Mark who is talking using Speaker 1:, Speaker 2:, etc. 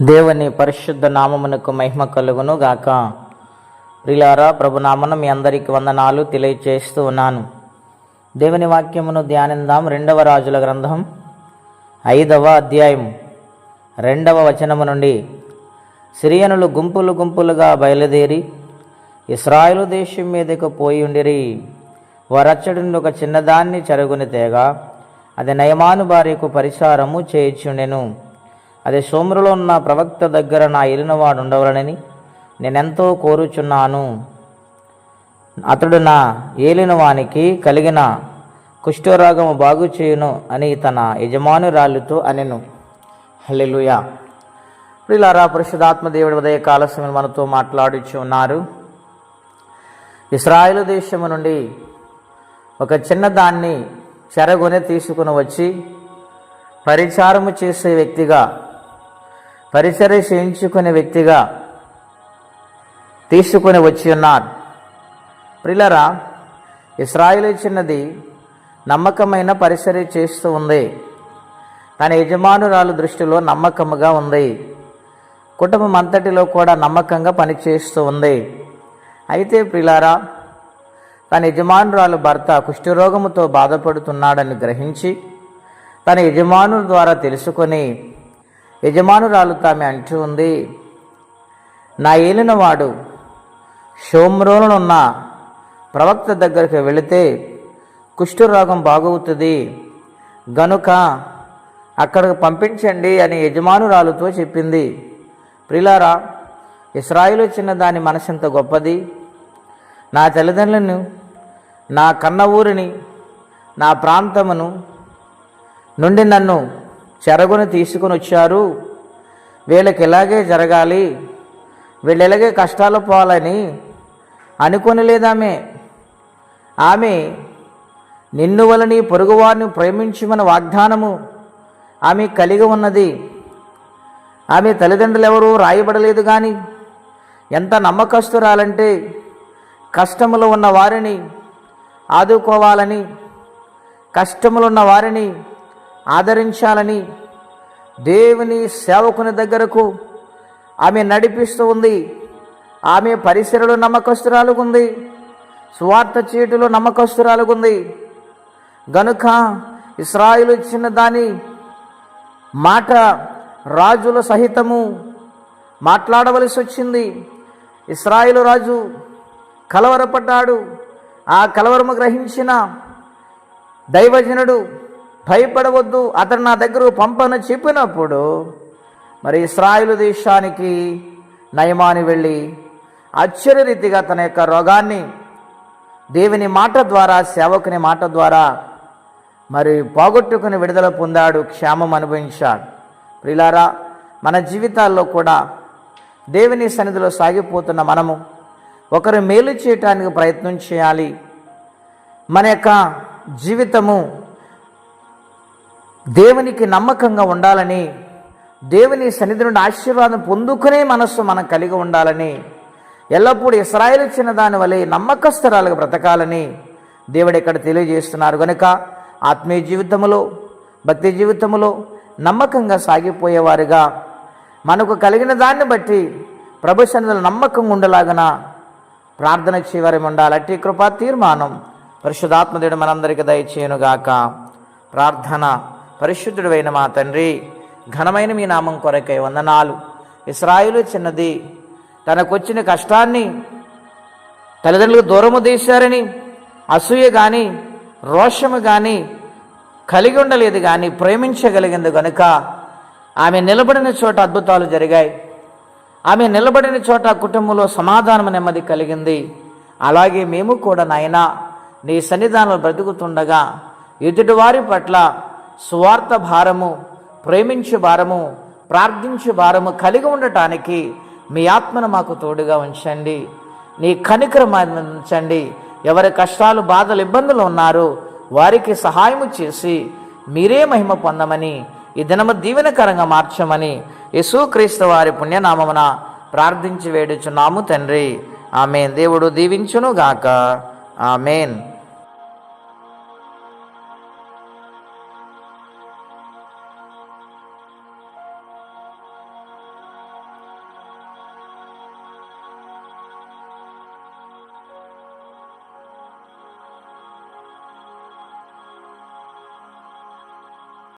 Speaker 1: దేవుని పరిశుద్ధ నామమునకు మహిమ కలుగును గాక ప్రిలారా ప్రభునామను మీ అందరికి వందనాలు తెలియచేస్తూ ఉన్నాను. దేవుని వాక్యమును ధ్యానిందాం రెండవ రాజుల గ్రంథం ఐదవ అధ్యాయం రెండవ వచనము నుండి. సిరియనులు గుంపులు గుంపులుగా బయలుదేరి ఇస్రాయేలు దేశం మీదకు పోయి ఉండిరి. వారచ్చడి నుండి ఒక చిన్నదాన్ని చెరుగుని తేగా అది నయమాను భార్యకు పరిసారము చేయిచుండెను. అదే సోమరులో ఉన్న ప్రవక్త దగ్గర నా ఏలినవాడు ఉండవలనని నేనెంతో కోరుచున్నాను. అతడు నా ఏలినవానికి కలిగిన కుష్ఠరోగము బాగు చేయును అని తన యజమానురాలితో అనెను. హల్లెలూయా. ప్రిలారా పరిశుధాత్మ దేవుడి ఉదయ కాలస్వామి మనతో మాట్లాడుచు ఉన్నారు. ఇస్రాయేలు దేశము నుండి ఒక చిన్నదాన్ని చెరగొని తీసుకుని వచ్చి పరిచారము చేసే వ్యక్తిగా పరిచర్య చేయించుకునే వ్యక్తిగా తీసుకుని వచ్చి ఉన్నారు. ప్రిలరా ఇస్రాయిల్ చిన్నది నమ్మకమైన పరిచర్య చేస్తూ ఉంది. తన యజమానురాలు దృష్టిలో నమ్మకముగా ఉంది. కుటుంబం అంతటిలో కూడా నమ్మకంగా పనిచేస్తూ ఉంది. అయితే ప్రిలారా తన యజమానురాలు భర్త కుష్ఠరోగముతో బాధపడుతున్నాడని గ్రహించి తన యజమానుల ద్వారా తెలుసుకొని యజమానురాలు తామె అంటూ ఉంది. నా ఏలినవాడు షోమ్రోనున్న ప్రవక్త దగ్గరికి వెళితే కుష్ఠరోగం బాగవుతుంది. గనుక అక్కడికి పంపించండి అని యజమానురాలుతో చెప్పింది. ప్రిలారా ఇస్రాయిలు చిన్న దాని మనసెంత గొప్పది. నా తల్లిదండ్రులను నా కన్న ఊరిని నా ప్రాంతమును నుండి నన్ను చెరగుని తీసుకుని వచ్చారు. వీళ్ళకి ఇలాగే జరగాలి. వీళ్ళు ఇలాగే కష్టాలు పోవాలని అనుకుని లేదామె. ఆమె నిన్ను వలని పొరుగువారిని ప్రేమించమని వాగ్దానము ఆమె కలిగి ఉన్నది. ఆమె తల్లిదండ్రులు ఎవరూ రాయబడలేదు కానీ ఎంత నమ్మకస్తురాలంటే కష్టములో ఉన్న వారిని ఆదుకోవాలని కష్టములు ఉన్న వారిని ఆదరించాలని దేవుని సేవకుని దగ్గరకు ఆమె నడిపిస్తూ ఉంది. ఆమె పరిసరలో నమ్మకస్తురాలుగుంది స్వార్థ చీటులో నమ్మకస్తురాలుగుంది గనుక ఇస్రాయిలు ఇచ్చిన దాని మాట రాజుల సహితము మాట్లాడవలసి వచ్చింది. ఇస్రాయిలు రాజు కలవరపడ్డాడు. ఆ కలవరము గ్రహించిన దైవజనుడు భయపడవద్దు అతడు నా దగ్గర పంపను చెప్పినప్పుడు మరి ఇస్రాయిలు దేశానికి నయమాని వెళ్ళి ఆశ్చర్యరీతిగా తన యొక్క రోగాన్ని దేవుని మాట ద్వారా సేవకుని మాట ద్వారా మరి పోగొట్టుకుని విడుదల పొందాడు క్షేమం అనుభవించాడు. ప్రిలారా మన జీవితాల్లో కూడా దేవుని సన్నిధిలో సాగిపోతున్న మనము ఒకరు మేలు చేయటానికి ప్రయత్నం చేయాలి. మన యొక్క జీవితము దేవునికి నమ్మకంగా ఉండాలని దేవుని సన్నిధి నుండి ఆశీర్వాదం పొందుకునే మనస్సు మనం కలిగి ఉండాలని ఎల్లప్పుడూ ఇస్రాయేల్ ఇచ్చిన దాని వలె నమ్మకస్తురాలుగా బ్రతకాలని దేవుడు ఇక్కడ తెలియజేస్తున్నారు. కనుక ఆత్మీయ జీవితములో భక్తి జీవితములో నమ్మకంగా సాగిపోయేవారుగా మనకు కలిగిన దాన్ని బట్టి ప్రభు సన్నిధిలో నమ్మకంగా ఉండలాగన ప్రార్థన చేయవారి ఉండాలి? అట్టి కృపా తీర్మానం పరిశుధాత్మదేవుడు మనందరికీ దయచేయనుగాక. ప్రార్థన పరిశుద్ధుడైన మా తండ్రి ఘనమైన మీ నామం కొరకై వందనాలు. ఇస్రాయిలు చిన్నది తనకొచ్చిన కష్టాన్ని తల్లిదండ్రులకు దూరము తీశారని అసూయ కానీ రోషము కానీ కలిగి ఉండలేదు కానీ ప్రేమించగలిగింది కనుక ఆమె నిలబడిన చోట అద్భుతాలు జరిగాయి. ఆమె నిలబడిన చోట కుటుంబంలో సమాధానం నెమ్మది కలిగింది. అలాగే మేము కూడా నాయన నీ సన్నిధానంలో బ్రతుకుతుండగా ఎదుటివారి పట్ల స్వార్థ భారము ప్రేమించే భారము ప్రార్థించే భారము కలిగి ఉండటానికి మీ ఆత్మను మాకు తోడుగా ఉంచండి. నీ కనికరం ఉంచండి. ఎవరి కష్టాలు బాధలు ఇబ్బందులు ఉన్నారో వారికి సహాయము చేసి మీరే మహిమ పొందమని ఈ దినము దీవెనకరంగా మార్చమని యేసుక్రీస్తు వారి పుణ్యనామమున ప్రార్థించి వేడుచున్నాము తండ్రి. ఆమెన్. దేవుడు దీవించును గాక ఆమెన్.